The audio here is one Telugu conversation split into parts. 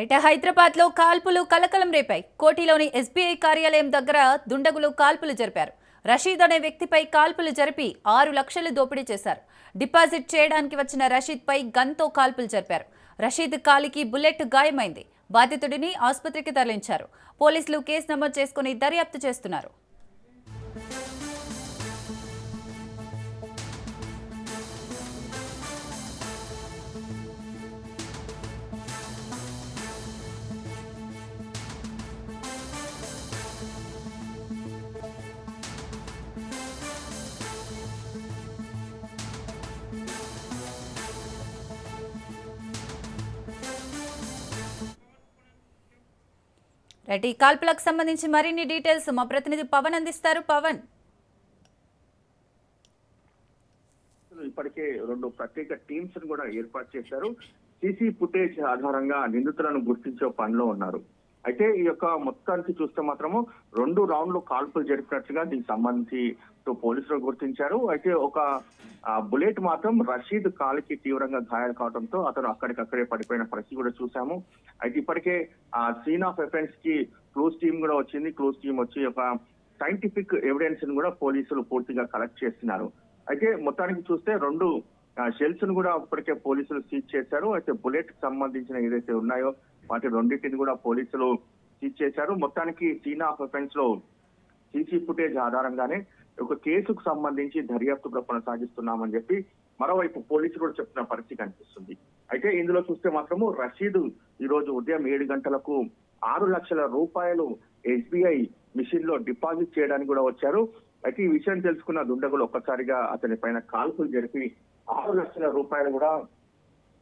రైట్ హైదరాబాద్లో కాల్పులు కలకలం రేపాయి. కోటిలోని ఎస్బీఐ కార్యాలయం దగ్గర దుండగులు కాల్పులు జరిపారు. రషీద్ అనే వ్యక్తిపై కాల్పులు జరిపి ఆరు లక్షలు దోపిడీ చేశారు. డిపాజిట్ చేయడానికి వచ్చిన రషీద్ పై గన్తో కాల్పులు జరిపారు. రషీద్ కాలికి బుల్లెట్ గాయమైంది. బాధితుడిని ఆసుపత్రికి తరలించారు. పోలీసులు కేసు నమోదు చేసుకుని దర్యాప్తు చేస్తున్నారు. రైట్ ఈ కాల్పులకు సంబంధించి మరిన్ని డీటెయిల్స్ మా ప్రతినిధి పవన్ అందిస్తారు. పవన్. ఇప్పటికే రెండు ప్రత్యేక టీమ్స్ కూడా ఏర్పాటు చేశారు. సీసీ ఫుటేజ్ ఆధారంగా నిందితులను గుర్తించే పనిలో ఉన్నారు. అయితే ఈ యొక్క మొత్తానికి చూస్తే మాత్రము రెండు రౌండ్లు కాల్పులు జరిపినట్లుగా దీనికి సంబంధించి పోలీసులు గుర్తించారు. అయితే ఒక బుల్లెట్ మాత్రం రషీద్ కాలికి తీవ్రంగా గాయాలు కావడంతో అతను అక్కడికక్కడే పడిపోయిన పరిస్థితి కూడా చూసాము అయితే ఇప్పటికే ఆ సీన్ ఆఫ్ ఎఫెన్స్కి క్లూస్ టీమ్ కూడా వచ్చింది. క్లూస్ టీమ్ వచ్చి ఒక సైంటిఫిక్ ఎవిడెన్స్ని కూడా పోలీసులు పూర్తిగా కలెక్ట్ చేస్తున్నారు. అయితే మొత్తానికి చూస్తే రెండు షెల్స్ను కూడా ఇప్పటికే పోలీసులు సీజ్ చేశారు. అయితే బుల్లెట్కి సంబంధించిన ఏదైతే ఉన్నాయో వాటి రెండింటిని కూడా పోలీసులు సీజ్ చేశారు. మొత్తానికి సీన్ ఆఫ్ ఎఫెన్స్లో సీసీ ఫుటేజ్ ఆధారంగానే ఒక కేసుకు సంబంధించి దర్యాప్తు కొనసాగిస్తున్నామని చెప్పి మరోవైపు పోలీసులు కూడా చెప్తున్న పరిస్థితి కనిపిస్తుంది. అయితే ఇందులో చూస్తే మాత్రము రషీద్ ఈ రోజు ఉదయం ఏడు గంటలకు ఆరు లక్షల రూపాయలు ఎస్బీఐ మిషన్లో డిపాజిట్ చేయడానికి కూడా వచ్చారు. అయితే ఈ విషయం తెలుసుకున్న దుండగులు ఒక్కసారిగా అతని పైన కాల్పులు జరిపి ఆరు లక్షల రూపాయలు కూడా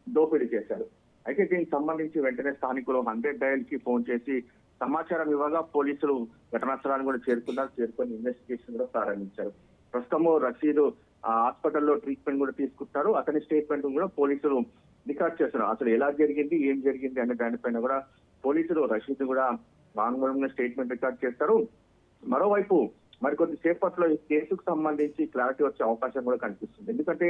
దోపిడీ చేశారు. అయితే దీనికి సంబంధించి వెంటనే స్థానికులు హండ్రెడ్ డయల్కి ఫోన్ చేసి సమాచారం ఇవ్వగా పోలీసులు ఘటనా స్థలాన్ని కూడా చేరుకున్నారు. చేరుకొని ఇన్వెస్టిగేషన్ కూడా ప్రారంభించారు. ప్రస్తుతము రషీద్ ఆ, హాస్పిటల్లో ట్రీట్మెంట్ కూడా తీసుకుంటారు. అతని స్టేట్మెంట్ కూడా పోలీసులు రికార్డ్ చేస్తున్నారు. అసలు ఎలా జరిగింది ఏం జరిగింది అనే దానిపైన కూడా పోలీసులు రషీద్ కూడా వాంగ్మూలంగా స్టేట్మెంట్ రికార్డ్ చేస్తారు. మరోవైపు మరికొద్ది సేపట్లో ఈ కేసుకు సంబంధించి క్లారిటీ వచ్చే అవకాశం కూడా కనిపిస్తుంది. ఎందుకంటే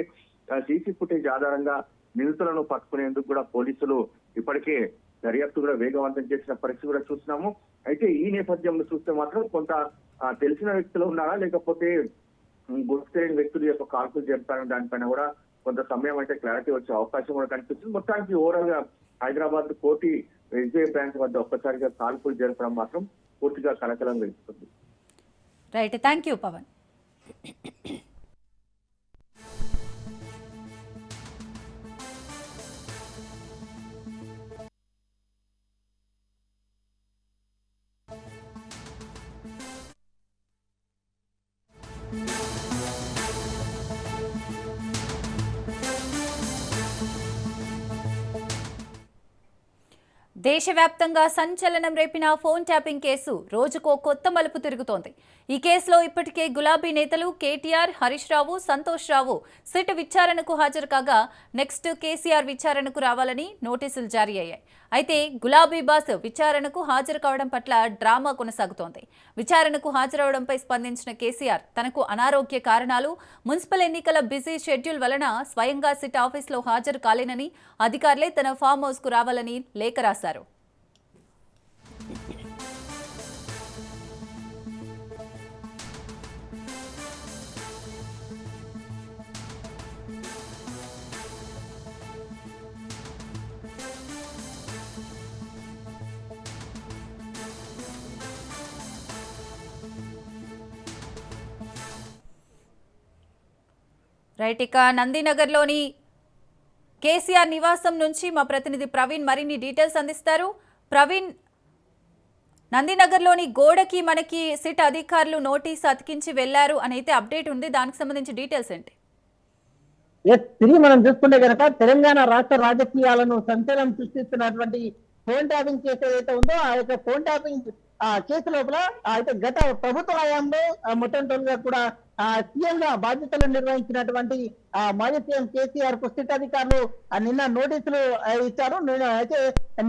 సీసీ ఫుటేజ్ ఆధారంగా నిందితులను పట్టుకునేందుకు కూడా పోలీసులు ఇప్పటికే దర్యాప్తు కూడా వేగవంతం చేసిన పరిస్థితి కూడా చూస్తున్నాము. అయితే ఈ నేపథ్యంలో చూస్తే మాత్రం కొంత తెలిసిన వ్యక్తులు ఉన్నారా? లేకపోతే గుర్తులేని గుర్తు వ్యక్తుల యొక్క కాల్పులు జరుపుతారని దానిపైన కూడా కొంత సమయం అయితే క్లారిటీ వచ్చే అవకాశం కూడా కనిపిస్తుంది. మొత్తానికి ఓవరాల్గా హైదరాబాద్ కోటి ఎస్బీఐ బ్యాంక్ వద్ద ఒక్కసారిగా కాల్పులు జరపడం మాత్రం పూర్తిగా కలకలం వెలుస్తుంది రైట్ థ్యాంక్ యూ పవన్. దేశవ్యాప్తంగా సంచలనం రేపిన ఫోన్ ట్యాపింగ్ కేసు రోజుకో కొత్త మలుపు తిరుగుతోంది. ఈ కేసులో ఇప్పటికే గులాబీ నేతలు కేటీఆర్ హరీష్ రావు సంతోష్ రావు సిట్ విచారణకు హాజరు కాగా నెక్స్ట్ కేసీఆర్ విచారణకు రావాలని నోటీసులు జారీ అయ్యాయి. అయితే గులాబీ బాస్ విచారణకు హాజరు కావడం పట్ల డ్రామా కొనసాగుతోంది. విచారణకు హాజరవడంపై స్పందించిన కేసీఆర్ తనకు అనారోగ్య కారణాలు మున్సిపల్ ఎన్నికల బిజీ షెడ్యూల్ వలన స్వయంగా సిట్ ఆఫీస్లో హాజరు కాలేనని అధికారులే తన ఫామ్ హౌస్కు రావాలని లేఖ రాశారు. రైట్ ఇక నందినగర్లోని కేసీఆర్ నివాసం నుంచి మా ప్రతినిధి ప్రవీణ్ మరిన్ని డీటెయిల్స్ అందిస్తారు. ప్రవీణ్ నందినగర్లోని గోడకి మనకి సిట్ అధికారులు నోటీస్ అతికించి వెళ్ళారు అని అయితే అప్డేట్ ఉంది. దానికి సంబంధించి డీటెయిల్స్ ఏంటి? తిరిగి మనం చూసుకుంటే కనుక తెలంగాణ రాష్ట్ర రాజకీయాలను సంచలనం సృష్టిస్తున్నటువంటి ఫోన్ ట్యాపింగ్ కేసు ఏదైతే ఉందో ఆ యొక్క ఫోన్ ట్యాపింగ్ ఆ కేసు లోపల ఆ అయితే గత ప్రభుత్వ హయాంలో ఆ కూడా ఆ సీఎం గా బాధ్యతలు నిర్వహించినటువంటి ఆ మాజీ సీఎం కేసీఆర్కు సిట్ అధికారులు నిన్న నోటీసులు ఇచ్చారు. అయితే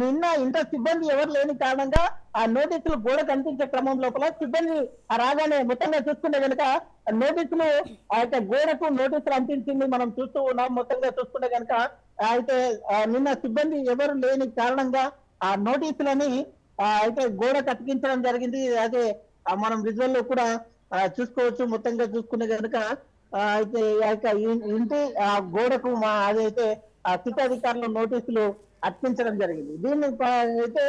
నిన్న ఇంత సిబ్బంది ఎవరు లేని కారణంగా ఆ నోటీసులు గోడ కనిపించే క్రమం లోపల సిబ్బంది రాగానే మొత్తంగా చూసుకుంటే కనుక నోటీసులు ఆ యొక్క గోడకు నోటీసులు అంటించింది మనం చూస్తూ ఉన్నాం. మొత్తంగా చూసుకుంటే కనుక అయితే ఆ, నిన్న సిబ్బంది ఎవరు లేని కారణంగా ఆ నోటీసులని అయితే గోడ కతికించడం జరిగింది. అదే మనం విజువల్లో కూడా చూసుకోవచ్చు మొత్తంగా చూసుకునే కనుక అయితే ఇంటి ఆ గోడకు మా అదైతే ఆ స్థితాధికారుల నోటీసులు అర్పించడం జరిగింది. దీన్ని అయితే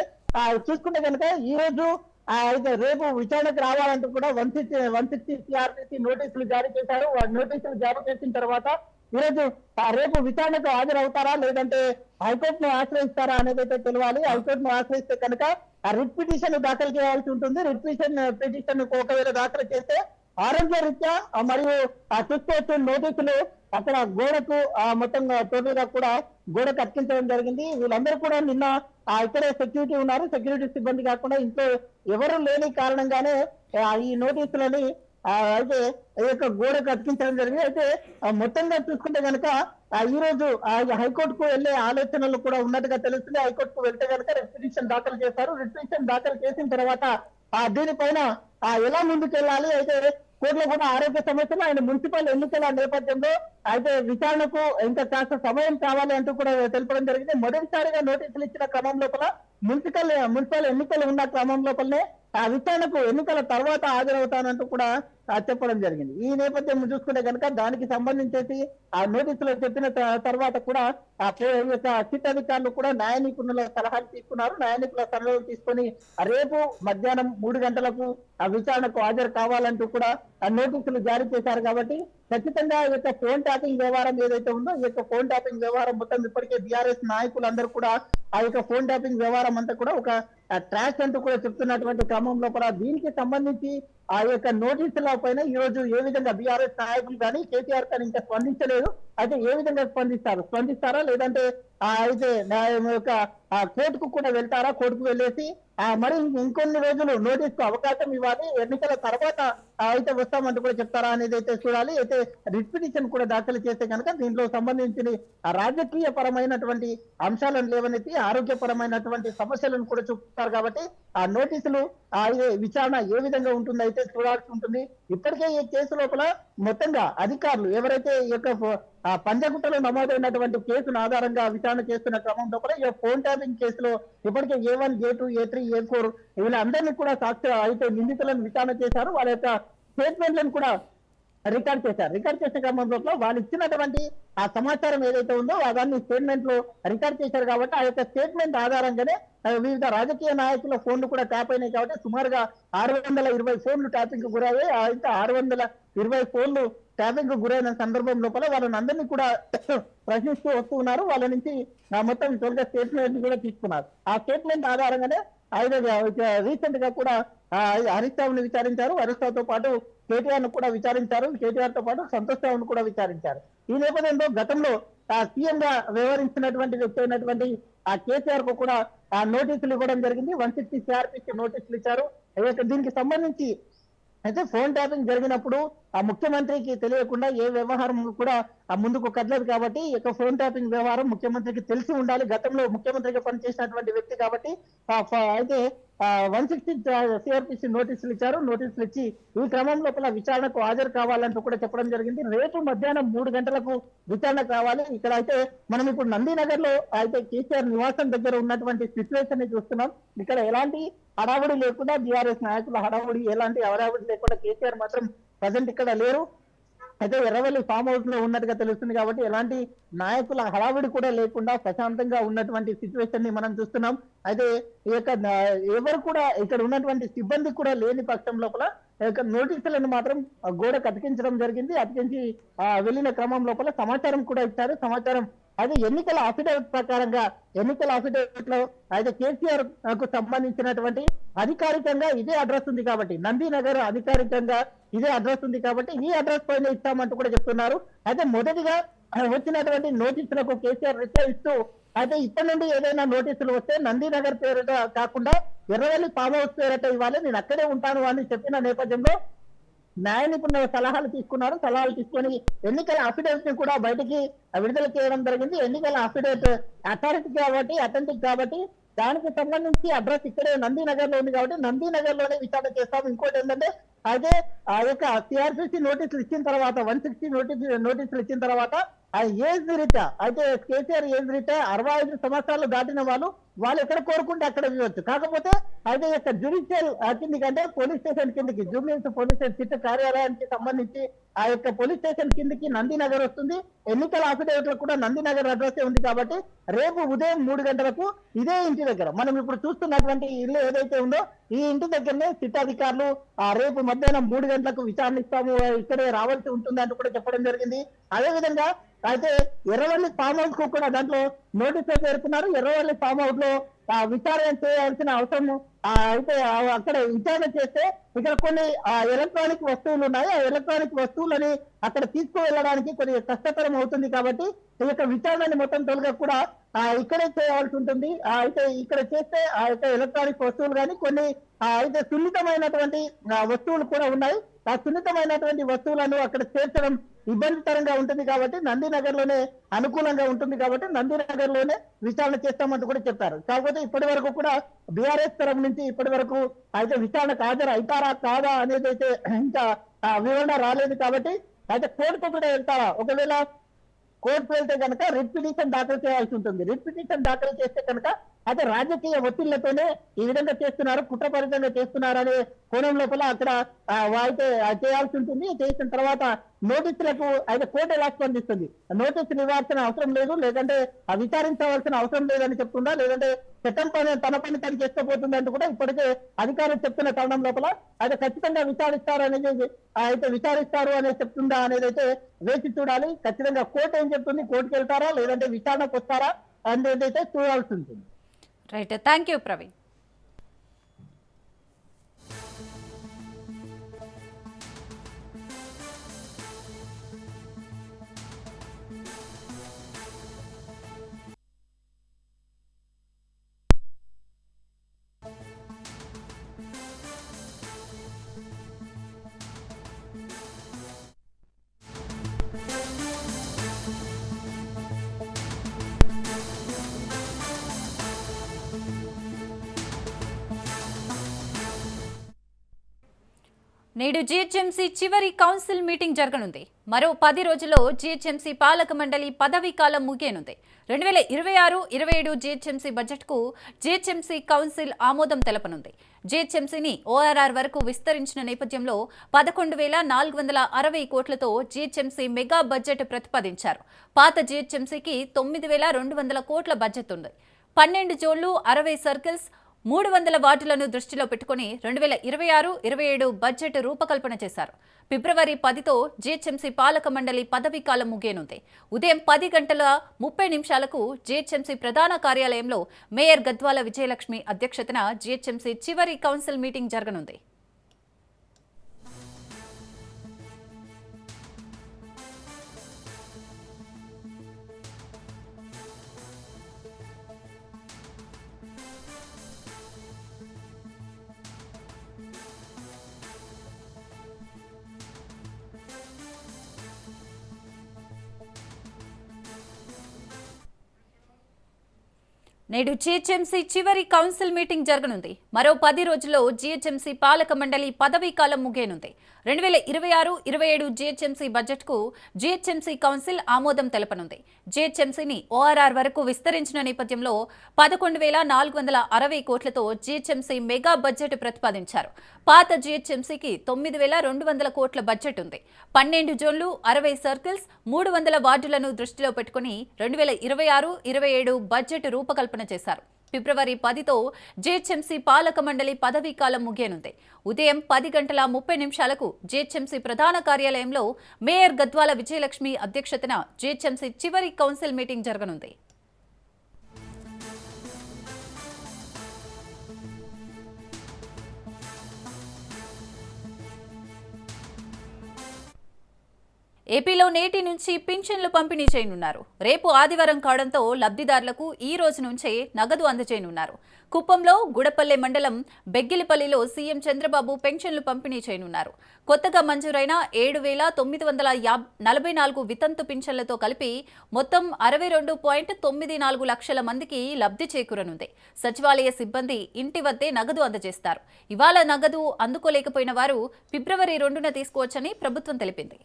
చూసుకుంటే కనుక ఈ రోజు అయితే రేపు విచారణకు రావాలంటూ కూడా one sixty one sixty CrPC నోటీసులు జారీ చేశారు. నోటీసులు జారీ చేసిన తర్వాత ఈరోజు ఆ, రేపు విచారణకు హాజరవుతారా? లేదంటే హైకోర్టును ఆశ్రయిస్తారా అనేది అయితే తెలియాలి హైకోర్టును ఆశ్రయిస్తే కనుక ఆ రిట్ పిటిషన్ దాఖలు చేయాల్సి ఉంటుంది. రిట్ పిటిషన్ పిటిషన్ ఒకవేళ దాఖలు చేస్తే ఆరోగ్య రీత్యా మరియు ఆ చూసుకోవచ్చు నోటీసులు అక్కడ గోడకు ఆ మొత్తంగా టోటల్ కూడా గోడకు అతికించడం జరిగింది. వీళ్ళందరూ కూడా నిన్న ఆ ఇక్కడే సెక్యూరిటీ ఉన్నారు. సెక్యూరిటీ సిబ్బంది కాకుండా ఇంట్లో ఎవరు లేని కారణంగానే ఈ నోటీసులని అయితే ఈ యొక్క గోడకు అతికించడం జరిగింది. అయితే మొత్తంగా చూసుకుంటే కనుక ఈ రోజు ఆ హైకోర్టుకు వెళ్ళే ఆలోచనలు కూడా ఉన్నట్టుగా తెలుస్తుంది. హైకోర్టుకు వెళ్తే కనుక రిపిటిషన్ దాఖలు చేస్తారు. రిపిటిషన్ దాఖలు చేసిన తర్వాత ఆ దీనిపైన ఆ ఎలా ముందుకెళ్ళాలి? అయితే కోర్టులో కూడా ఆరోగ్య సమస్యలు ఆయన మున్సిపల్ ఎన్నికల నేపథ్యంలో అయితే విచారణకు ఇంకా కాస్త సమయం కావాలి అంటూ కూడా తెలపడం జరిగింది. మొదటిసారిగా నోటీసులు ఇచ్చిన క్రమం లోపల మున్సిపల్ మున్సిపల్ ఎన్నికలు ఉన్న క్రమం లోపలనే ఆ విచారణకు ఎన్నికల తర్వాత హాజరవుతానంటూ కూడా చెప్పడం జరిగింది. ఈ నేపథ్యం చూసుకుంటే కనుక దానికి సంబంధించేసి ఆ నోటీసులో చెప్పిన తర్వాత కూడా ఆ సిట్ అధికారులు కూడా న్యాయ నిపుణుల సలహాలు తీసుకున్నారు. న్యాయ నిపుణుల సలహాలు తీసుకొని రేపు మధ్యాహ్నం మూడు గంటలకు ఆ విచారణకు హాజరు కావాలంటూ కూడా ఆ నోటీసులు జారీ చేశారు కాబట్టి ఖచ్చితంగా ఈ యొక్క ట్యాపింగ్ వ్యవహారం ఏదైతే ఉందో ఈ యొక్క ఫోన్ ట్యాపింగ్ వ్యవహారం మొత్తం ఇప్పటికే బీఆర్ఎస్ నాయకులందరూ కూడా ఆ యొక్క ఫోన్ ట్యాపింగ్ వ్యవహారం అంతా కూడా ఒక ట్రాష్ అంటూ కూడా చెప్తున్నటువంటి క్రమం లోపల దీనికి సంబంధించి ఆ యొక్క నోటీసుల పైన ఈ రోజు ఏ విధంగా బీఆర్ఎస్ నాయకులు కానీ కేటీఆర్ కానీ ఇంకా స్పందించలేదు. అయితే ఏ విధంగా స్పందిస్తారు? స్పందిస్తారా? లేదంటే ఆ అయితే నా యొక్క ఆ కోర్టుకు కూడా వెళ్తారా? కోర్టుకు వెళ్ళేసి ఆ మరి ఇంకొన్ని రోజులు నోటీస్కు అవకాశం ఇవ్వాలి. ఎన్నికల తర్వాత అయితే వస్తామంటూ కూడా చెప్తారా అనేది అయితే చూడాలి. అయితే రిట్ పిటిషన్ కూడా దాఖలు చేస్తే కనుక దీంట్లో సంబంధించిన రాజకీయ పరమైనటువంటి అంశాలను లేవనెత్తి ఆరోగ్యపరమైనటువంటి సమస్యలను కూడా చూపుతారు కాబట్టి ఆ నోటీసులు ఆ విచారణ ఏ విధంగా ఉంటుందో అయితే చూడాల్సి ఉంటుంది. ఇప్పటికే ఈ కేసు లోపల మొత్తంగా అధికారులు ఎవరైతే ఈ యొక్క ఆ పంజగుట్టలో నమోదైనటువంటి కేసును ఆధారంగా విచారణ చేస్తున్న క్రమం లోపల ఈ ఫోన్ ట్యాపింగ్ కేసులో ఇప్పటికే A one A two A three A four వీళ్ళందరినీ కూడా సాక్షి అయితే నిందితులను విచారణ చేశారు. వాళ్ళ యొక్క స్టేట్మెంట్లను కూడా రికార్డ్ చేశారు. రికార్డ్ చేసే క్రమం లోపల వాళ్ళు ఇచ్చినటువంటి ఆ సమాచారం ఏదైతే ఉందో దాన్ని స్టేట్మెంట్లో రికార్డ్ చేశారు కాబట్టి ఆ యొక్క స్టేట్మెంట్ ఆధారంగానే వివిధ రాజకీయ నాయకుల ఫోన్లు కూడా ట్యాప్ అయినాయి కాబట్టి సుమారుగా ఆరు వందల ఇరవై ఫోన్లు ట్యాపింగ్కు గురయ్యాయి. ఆ యొక్క ఆరు వందల ఇరవై ఫోన్లు ట్యాపింగ్కు గురైన సందర్భం లోపల వాళ్ళని అందరినీ కూడా ప్రశ్నిస్తూ వస్తూ ఉన్నారు. వాళ్ళ నుంచి ఆ, మొత్తం త్వరగా స్టేట్మెంట్ కూడా తీసుకున్నారు. ఆ స్టేట్మెంట్ ఆధారంగానే ఆయన రీసెంట్గా కూడా ఆ, హరీష్ రావుని విచారించారు. హరీష్ రావుతో పాటు కేటీఆర్ను కూడా విచారించారు. కేటీఆర్తో పాటు సంతోష్ రావును కూడా విచారించారు. ఈ నేపథ్యంలో గతంలో సీఎం గా వ్యవహరించినటువంటి వ్యక్తి అయినటువంటి ఆ కేసీఆర్కు కూడా ఆ నోటీసులు ఇవ్వడం జరిగింది. వన్ సిక్స్టీ సిఆర్పికి నోటీసులు ఇచ్చారు. దీనికి సంబంధించి అయితే ఫోన్ ట్యాపింగ్ జరిగినప్పుడు ఆ ముఖ్యమంత్రికి తెలియకుండా ఏ వ్యవహారం కూడా ఆ ముందుకు కదలదు కాబట్టి యొక్క ఫోన్ ట్యాపింగ్ వ్యవహారం ముఖ్యమంత్రికి తెలిసి ఉండాలి. గతంలో ముఖ్యమంత్రిగా పనిచేసినటువంటి వ్యక్తి కాబట్టి అయితే వన్ సిక్స్టీ సిఆర్పిసి నోటీసులు ఇచ్చారు. నోటీసులు ఇచ్చి ఈ క్రమం లోపల విచారణకు హాజరు కావాలంటూ కూడా చెప్పడం జరిగింది. రేపు మధ్యాహ్నం మూడు గంటలకు విచారణ కావాలి. ఇక్కడ అయితే మనం ఇప్పుడు నందీనగర్లో అయితే కేసీఆర్ నివాసం దగ్గర ఉన్నటువంటి సిచ్యువేషన్ని చూస్తున్నాం. ఇక్కడ ఎలాంటి హడావుడి లేకుండా బీఆర్ఎస్ నాయకులు హడావుడి ఎలాంటి హడావుడి లేకుండా కేసీఆర్ మాత్రం ప్రజెంట్ ఇక్కడ లేరు. అయితే ఎర్రవల్లి ఫామ్ హౌస్లో ఉన్నట్టుగా తెలుస్తుంది కాబట్టి ఎలాంటి నాయకుల హడావిడి కూడా లేకుండా ప్రశాంతంగా ఉన్నటువంటి సిచ్యువేషన్ని మనం చూస్తున్నాం. అయితే ఈ యొక్క ఎవరు కూడా ఇక్కడ ఉన్నటువంటి సిబ్బంది కూడా లేని పక్షం లోపల ఈ యొక్క నోటీసులను మాత్రం గోడకు అతికించడం జరిగింది. అతికించి వెళ్ళిన క్రమం లోపల సమాచారం కూడా ఇచ్చారు. సమాచారం అది ఎన్నికల అఫిడవిట్ ప్రకారంగా ఎన్నికల అఫిడవిట్లో అయితే కేసీఆర్కు సంబంధించినటువంటి అధికారికంగా ఇదే అడ్రస్ ఉంది కాబట్టి నందినగర్ అధికారికంగా ఇదే అడ్రస్ ఉంది కాబట్టి ఈ అడ్రస్ పైన ఇస్తామంటూ కూడా చెప్తున్నారు. అయితే మొదటిగా వచ్చినటువంటి నోటీసులకు కేసీఆర్ రిప్లై ఇస్తూ అయితే ఇప్పటి నుండి ఏదైనా నోటీసులు వస్తే నందినగర్ పేరుట కాకుండా ఎర్రవల్లి ఫామ్ హౌస్ పేరట ఇవ్వాలి నేను అక్కడే ఉంటాను అని చెప్పిన నేపథ్యంలో న్యాయ నిపుణుల సలహాలు తీసుకున్నారు సలహాలు తీసుకొని ఎన్నికల అఫిడవిట్ని కూడా బయటికి విడుదల చేయడం జరిగింది. ఎన్నికల అఫిడవిట్ అథారిటీ కాబట్టి అథెంటిక్ కాబట్టి దానికి సంబంధించి అడ్రస్ ఇక్కడే నందినగర్లో ఉంది కాబట్టి నందినగర్లోనే విచారణ చేస్తాం. ఇంకోటి ఏంటంటే అదే ఆ యొక్క సిఆర్పిసి నోటీసులు ఇచ్చిన తర్వాత వన్ సిక్స్టీ నోటీస్ నోటీసులు ఇచ్చిన తర్వాత ఆ ఏజ్ రీత్యా అయితే కేసీఆర్ ఏజ్ రీత్యా అరవై ఐదు సంవత్సరాలు దాటిన వాళ్ళు వాళ్ళు ఎక్కడ కోరుకుంటే అక్కడ ఇవ్వచ్చు. కాకపోతే అయితే యొక్క జ్యుడిషియల్ కిందికి అంటే పోలీస్ స్టేషన్ కిందికి జూబ్లీస్ పోలీస్ స్టేషన్ చిట్ట కార్యాలయానికి సంబంధించి ఆ యొక్క పోలీస్ స్టేషన్ కిందికి నందినగర్ వస్తుంది. ఎన్నికల అఫిడవిట్ కూడా నందినగర్ అడ్రస్ ఉంది కాబట్టి రేపు ఉదయం మూడు గంటలకు ఇదే ఇంటి దగ్గర. మనం ఇప్పుడు చూస్తున్నటువంటి ఇల్లు ఏదైతే ఉందో ఈ ఇంటి దగ్గరనే చిట్టాధికారులు అధికారులు ఆ రేపు మధ్యాహ్నం మూడు గంటలకు విచారణ ఇస్తాము ఇక్కడే రావాల్సి ఉంటుంది అంటూ కూడా చెప్పడం జరిగింది. అదే విధంగా అయితే ఎర్రవల్లి ఫామ్ హౌస్కు కూడా దాంట్లో నోటీసులు పేర్కొన్నారు ఎర్రవల్లి ఫామ్ హౌస్లో ఆ విచారణ చేయాల్సిన అవసరం అయితే అక్కడ విచారణ చేస్తే ఇక్కడ కొన్ని ఎలక్ట్రానిక్ వస్తువులు ఉన్నాయి. ఆ ఎలక్ట్రానిక్ వస్తువులని అక్కడ తీసుకువెళ్ళడానికి కొద్దిగా కష్టతరం అవుతుంది కాబట్టి ఈ యొక్క విచారణని మొత్తం తొలగ కూడా ఆ, ఇక్కడే చేయాల్సి ఉంటుంది. అయితే ఇక్కడ చేస్తే ఆ యొక్క ఎలక్ట్రానిక్ వస్తువులు కానీ కొన్ని ఆ, అయితే సున్నితమైనటువంటి వస్తువులు కూడా ఉన్నాయి. ఆ సున్నితమైనటువంటి వస్తువులను అక్కడ చేర్చడం ఇబ్బందికరంగా ఉంటుంది కాబట్టి నందినగర్లోనే అనుకూలంగా ఉంటుంది కాబట్టి నందినగర్లోనే విచారణ చేస్తామంటూ కూడా చెప్పారు. కాకపోతే ఇప్పటి వరకు కూడా బీఆర్ఎస్ తరఫు నుంచి ఇప్పటి వరకు అయితే విచారణకు హాజరు అవుతారా కాదా అనేది అయితే ఇంకా వివరణ రాలేదు కాబట్టి అయితే కోర్టుకు కూడా వెళ్తారా? ఒకవేళ కోర్టు వెళ్తే కనుక రిట్ పిటిషన్ దాఖలు చేయాల్సి ఉంటుంది. రిట్ పిటిషన్ దాఖలు చేస్తే కనుక అయితే రాజకీయ ఒత్తిళ్ళతోనే ఈ విధంగా చేస్తున్నారు కుట్రపరితంగా చేస్తున్నారు అనే కోణం లోపల అక్కడ ఆ, అయితే చేయాల్సి ఉంటుంది. చేసిన తర్వాత నోటీసులకు అయితే కోర్టు ఎలా స్పందిస్తుంది? నోటీసులు ఇవ్వాల్సిన అవసరం లేదు లేదంటే విచారించవలసిన అవసరం లేదని చెప్తుందా? లేదంటే చట్టం పని తన పని తను చేసుకోబోతుంది అంటూ కూడా ఇప్పటికే అధికారులు చెప్తున్న తరుణం లోపల అయితే ఖచ్చితంగా విచారిస్తారు అనేది అయితే విచారిస్తారు అనేది చెప్తుందా అనేది అయితే వేచి చూడాలి. ఖచ్చితంగా కోర్టు ఏం చెప్తుంది? కోర్టుకి వెళ్తారా లేదంటే విచారణకు వస్తారా? అనేది అయితే చూడాల్సి ఉంటుంది. రైట్. Thank you Praveen. నేడు జీహెచ్ఎంసీ చివరి కౌన్సిల్ మీటింగ్ జరగనుంది. మరో పది రోజుల్లో జీహెచ్ఎంసీ పాలక మండలి పదవీ కాలం ముగియనుంది. రెండు వేల ఇరవై ఆరు ఇరవై ఏడు జీహెచ్ఎంసీ బడ్జెట్కు జీహెచ్ఎంసీ కౌన్సిల్ ఆమోదం తెలపనుంది. జీహెచ్ఎంసీని ఓఆర్ఆర్ వరకు విస్తరించిన నేపథ్యంలో పదకొండు వేల నాలుగు వందల అరవై కోట్లతో జీహెచ్ఎంసీ మెగా బడ్జెట్ ప్రతిపాదించారు. పాత జీహెచ్ఎంసీకి తొమ్మిది వేల రెండు వందల కోట్ల బడ్జెట్ ఉంది. పన్నెండు జోన్లు అరవై సర్కిల్స్ మూడు వందల వార్డులను దృష్టిలో పెట్టుకుని రెండు వేల ఇరవై ఆరు ఇరవై ఏడు బడ్జెట్ రూపకల్పన చేశారు. ఫిబ్రవరి పదితో జీహెచ్ఎంసీ పాలక మండలి పదవీ కాలం ముగియనుంది. ఉదయం పది గంటల ముప్పై నిమిషాలకు జీహెచ్ఎంసీ ప్రధాన కార్యాలయంలో మేయర్ గద్వాల విజయలక్ష్మి అధ్యక్షతన జీహెచ్ఎంసీ చివరి కౌన్సిల్ మీటింగ్ జరగనుంది. నేడు జీహెచ్ఎంసీ చివరి కౌన్సిల్ మీటింగ్ జరగనుంది. మరో పది రోజుల్లో జీహెచ్ఎంసీ పాలక మండలి పదవీ కాలం ముగియనుంది. రెండు వేల ఇరవై ఆరు ఇరవై ఏడు జీహెచ్ఎంసీ బడ్జెట్కు జీహెచ్ఎంసీ కౌన్సిల్ ఆమోదం తెలపనుంది. జీహెచ్ఎంసీని ఓఆర్ఆర్ వరకు విస్తరించిన నేపథ్యంలో పదకొండు వేల నాలుగు వందల అరవై కోట్లతో జీహెచ్ఎంసీ మెగా బడ్జెట్ ప్రతిపాదించారు. పాత జీహెచ్ఎంసీకి తొమ్మిది వేల రెండు వందల కోట్ల బడ్జెట్ ఉంది. పన్నెండు జోన్లు అరవై సర్కిల్స్ మూడు వందల వార్డులను దృష్టిలో పెట్టుకుని రెండు వేల ఇరవై ఆరు ఇరవై ఏడు బడ్జెట్ రూపకల్పన చేశారు. ఫిబ్రవరి పదితో జీహెచ్ఎంసీ పాలక మండలి పదవీ కాలం ముగియనుంది. ఉదయం పది గంటల ముప్పై నిమిషాలకు జీహెచ్ఎంసీ ప్రధాన కార్యాలయంలో మేయర్ గద్వాల విజయలక్ష్మి అధ్యక్షతన జీహెచ్ఎంసీ చివరి కౌన్సిల్ మీటింగ్ జరగనుంది. ఏపీలో నేటి నుంచి పింఛన్లు పంపిణీ చేయనున్నారు. రేపు ఆదివారం కావడంతో లబ్ధిదారులకు ఈ రోజు నుంచే నగదు అందజేయనున్నారు. కుప్పంలో గుడపల్లె మండలం బెగ్గిలిపల్లిలో సీఎం చంద్రబాబు పెన్షన్లు పంపిణీ చేయనున్నారు. కొత్తగా మంజూరైన ఏడు వేల తొమ్మిది వందల యాబ్ నలభై నాలుగు వితంతు పింఛన్లతో కలిపి మొత్తం అరవై రెండు పాయింట్ తొమ్మిది నాలుగు లక్షల మందికి లబ్ధి చేకూరనుంది. సచివాలయ సిబ్బంది ఇంటి వద్దే నగదు అందజేస్తారు. ఇవాళ నగదు అందుకోలేకపోయిన వారు ఫిబ్రవరి రెండున తీసుకోవచ్చని ప్రభుత్వం తెలిపింది.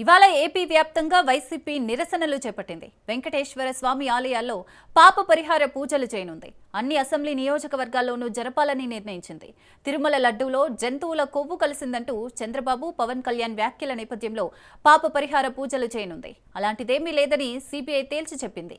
ఇవాళ ఏపీ వ్యాప్తంగా వైసీపీ నిరసనలు చేపట్టింది. వెంకటేశ్వర స్వామి ఆలయాల్లో పాప పరిహార పూజలు చేయనుంది. అన్ని అసెంబ్లీ నియోజకవర్గాల్లోనూ జరపాలని నిర్ణయించింది. తిరుమల లడ్డూలో జంతువుల కొవ్వు కలిసిందంటూ చంద్రబాబు పవన్ కళ్యాణ్ వ్యాఖ్యల నేపథ్యంలో పాప పరిహార పూజలు చేయనుంది. అలాంటిదేమీ లేదని సిబిఐ తేల్చి చెప్పింది.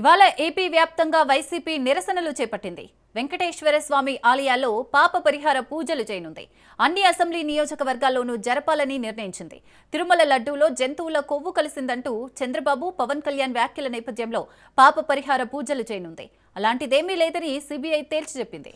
ఇవాళ ఏపీ వ్యాప్తంగా వైసీపీ నిరసనలు చేపట్టింది. వెంకటేశ్వర స్వామి ఆలయాల్లో పాప పరిహార పూజలు చేయనుంది. అన్ని అసెంబ్లీ నియోజకవర్గాల్లోనూ జరపాలని నిర్ణయించింది. తిరుమల లడ్డూలో జంతువుల కొవ్వు కలిసిందంటూ చంద్రబాబు పవన్ కళ్యాణ్ వ్యాఖ్యల నేపథ్యంలో పాప పరిహార పూజలు చేయనుంది. అలాంటిదేమీ లేదని సిబిఐ తేల్చి చెప్పింది.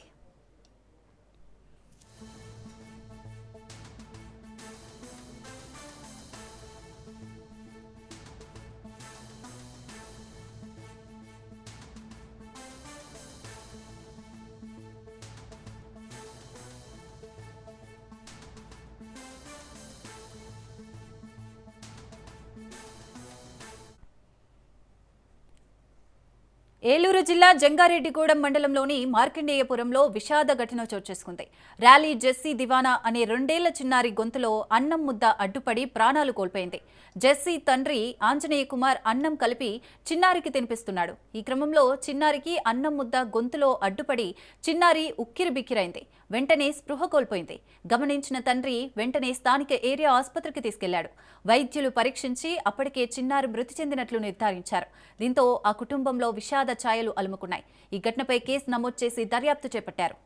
ఏలూరు జిల్లా జంగారెడ్డిగూడెం మండలంలోని మార్కండేయపురంలో విషాద ఘటన చోటు చేసుకుంది. ర్యాలీ జెస్సీ దివానా అనే రెండేళ్ళ చిన్నారి గొంతులో అన్నం ముద్ద అడ్డుపడి ప్రాణాలు కోల్పోయింది. జెస్సీ తండ్రి ఆంజనేయ కుమార్ అన్నం కలిపి చిన్నారికి తినిపిస్తున్నాడు. ఈ క్రమంలో చిన్నారికి అన్నం ముద్ద గొంతులో అడ్డుపడి చిన్నారి ఉక్కిరి బిక్కిరైంది. వెంటనే స్పృహ కోల్పోయింది. గమనించిన తండ్రి వెంటనే స్థానిక ఏరియా ఆసుపత్రికి తీసుకెళ్ళాడు. వైద్యులు పరీక్షించి అప్పటికే చిన్నారి మృతి చెందినట్లు నిర్ధారించారు. దీంతో ఆ కుటుంబంలో విషాద ఛాయలు అలుముకున్నాయి. ఈ ఘటనపై కేసు నమోదు చేసి దర్యాప్తు చేపట్టారు.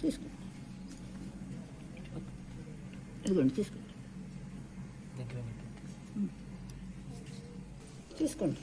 తీసుకోండి తీసుకోండి ఇదిగోండి తీసుకోండి సరిగ్గా వేయడం మేడం మేడం సరిగ్గా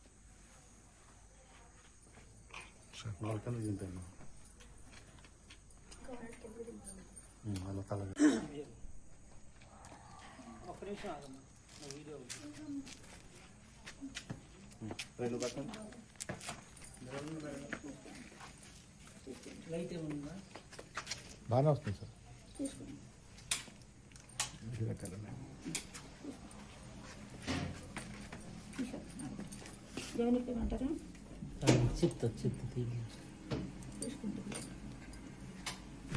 స్మాల్ దిప్పండి అలా ఉంచు వాళ్ళ కన్నా తింటాను అలా తల రెండు పక్కన. బాగానే వస్తుంది సార్. దేనికి ఏమంటారా? చిత్త చిత్త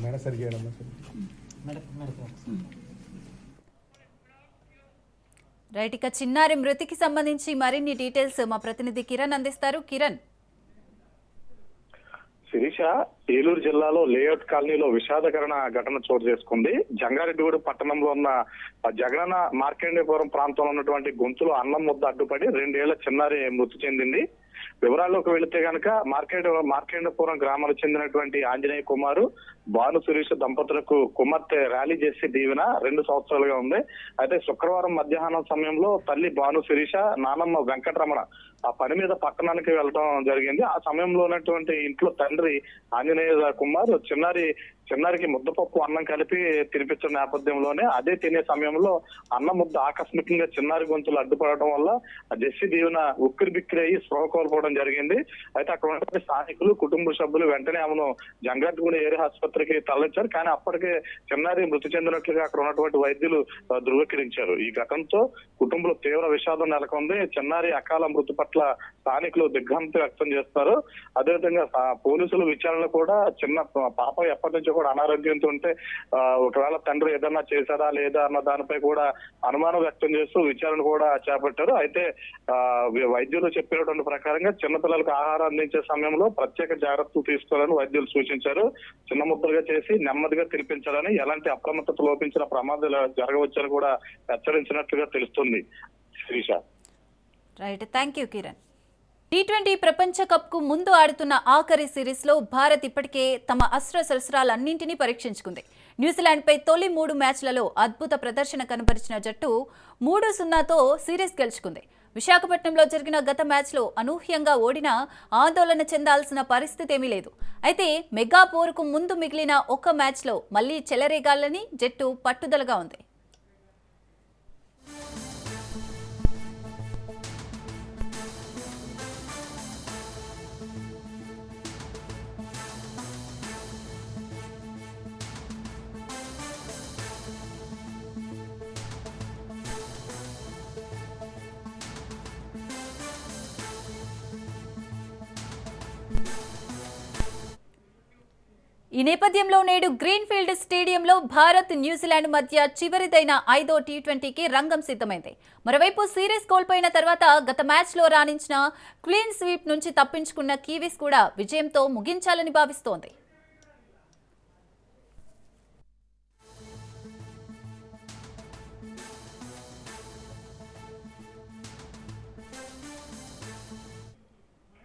మెడ సరిగా రైట్ ఇక చిన్నారి మృతికి సంబంధించి మరిన్ని డీటెయిల్స్ మా ప్రతినిధి కిరణ్ అందిస్తారు. కిరణ్. శిరీష ఏలూరు జిల్లాలో లేఅవుట్ కాలనీలో విషాదకరణ ఘటన చోటు చేసుకుంది. జంగారెడ్డిగూడ పట్టణంలో ఉన్న జగనన్న మార్కండేపురం ప్రాంతంలో ఉన్నటువంటి గొంతులో అన్నం ముద్ద అడ్డుపడి రెండేళ్ళ చిన్నారి మృతి చెందింది. వివరాల్లోకి వెళితే గనక మార్కెట్ మార్కెండపురం గ్రామానికి చెందినటువంటి ఆంజనేయ కుమారు భాను సురేష్ దంపతులకు కుమార్తె ర్యాలీ చేసి దీవెన రెండు సంవత్సరాలుగా ఉంది. అయితే శుక్రవారం మధ్యాహ్నం సమయంలో తల్లి భాను శిరీష నానమ్మ వెంకటరమణ ఆ పని మీద పట్టణానికి వెళ్ళడం జరిగింది. ఆ సమయంలో ఉన్నటువంటి ఇంట్లో తండ్రి ఆంజనేయ не е за комадот, ќе нари చిన్నారికి ముద్దపప్పు అన్నం కలిపి తినిపించిన నేపథ్యంలోనే అదే తినే సమయంలో అన్న ముద్ద ఆకస్మికంగా చిన్నారి గొంతులు అడ్డుపడటం వల్ల జెస్సీ దీవెన ఉక్కిరి బిక్కిరి అయ్యి స్పృహ కోల్పోవడం జరిగింది. అయితే అక్కడ ఉన్నటువంటి స్థానికులు కుటుంబ సభ్యులు వెంటనే ఆమెను జంగారెడ్డిగూడ ఏరియా ఆసుపత్రికి తరలించారు. కానీ అప్పటికే చిన్నారి మృతి చెందినట్లుగా అక్కడ ఉన్నటువంటి వైద్యులు ధృవీకరించారు. ఈ ఘటనతో కుటుంబంలో తీవ్ర విషాదం నెలకొంది. చిన్నారి అకాల మృతి పట్ల స్థానికులు దిగ్భ్రాంతి వ్యక్తం చేస్తారు. అదేవిధంగా ఆ, పోలీసులు విచారణ కూడా చిన్న పాప ఎప్పటి నుంచో కూడా అనారోగ్యంతో ఉంటే ఒకవేళ తండ్రి ఏదన్నా చేశారా లేదా అన్న దానిపై కూడా అనుమానం వ్యక్తం చేస్తూ విచారణ కూడా చేపట్టారు. అయితే వైద్యులు చెప్పినటువంటి ప్రకారంగా చిన్నపిల్లలకు ఆహారం అందించే సమయంలో ప్రత్యేక జాగ్రత్తలు తీసుకోవాలని వైద్యులు సూచించారు. చిన్న ముద్దలుగా చేసి నెమ్మదిగా తినిపించాలని ఎలాంటి అప్రమత్తత లోపించిన ప్రమాదాలు జరగవచ్చని కూడా హెచ్చరించినట్లుగా తెలుస్తుంది. Sirisha. Right. Thank you Kiran. T twenty ప్రపంచ కప్కు ముందు ఆడుతున్న ఆఖరి సిరీస్లో భారత్ ఇప్పటికే తమ అస్త్ర శస్త్రాలన్నింటినీ పరీక్షించుకుంది. న్యూజిలాండ్పై తొలి మూడు మ్యాచ్లలో అద్భుత ప్రదర్శన కనబరిచిన జట్టు మూడు సున్నాతో సిరీస్ గెలుచుకుంది. విశాఖపట్నంలో జరిగిన గత మ్యాచ్లో అనూహ్యంగా ఓడినా ఆందోళన చెందాల్సిన పరిస్థితి ఏమీ లేదు. అయితే మెగా పోరుకు ముందు మిగిలిన ఒక్క మ్యాచ్లో మళ్ళీ చెలరేగాలని జట్టు పట్టుదలగా ఉంది. ఈ నేపథ్యంలో నేడు గ్రీన్ఫీల్డ్ స్టేడియంలో భారత్ న్యూజిలాండ్ మధ్య చివరిదైన ఐదో టీ ట్వంటీకి రంగం సిద్ధమైంది. మరోవైపు సిరీస్ కోల్పోయిన తర్వాత గత మ్యాచ్లో రాణించిన క్లీన్ స్వీప్ నుంచి తప్పించుకున్న కీవీస్ కూడా విజయంతో ముగించాలని భావిస్తోంది.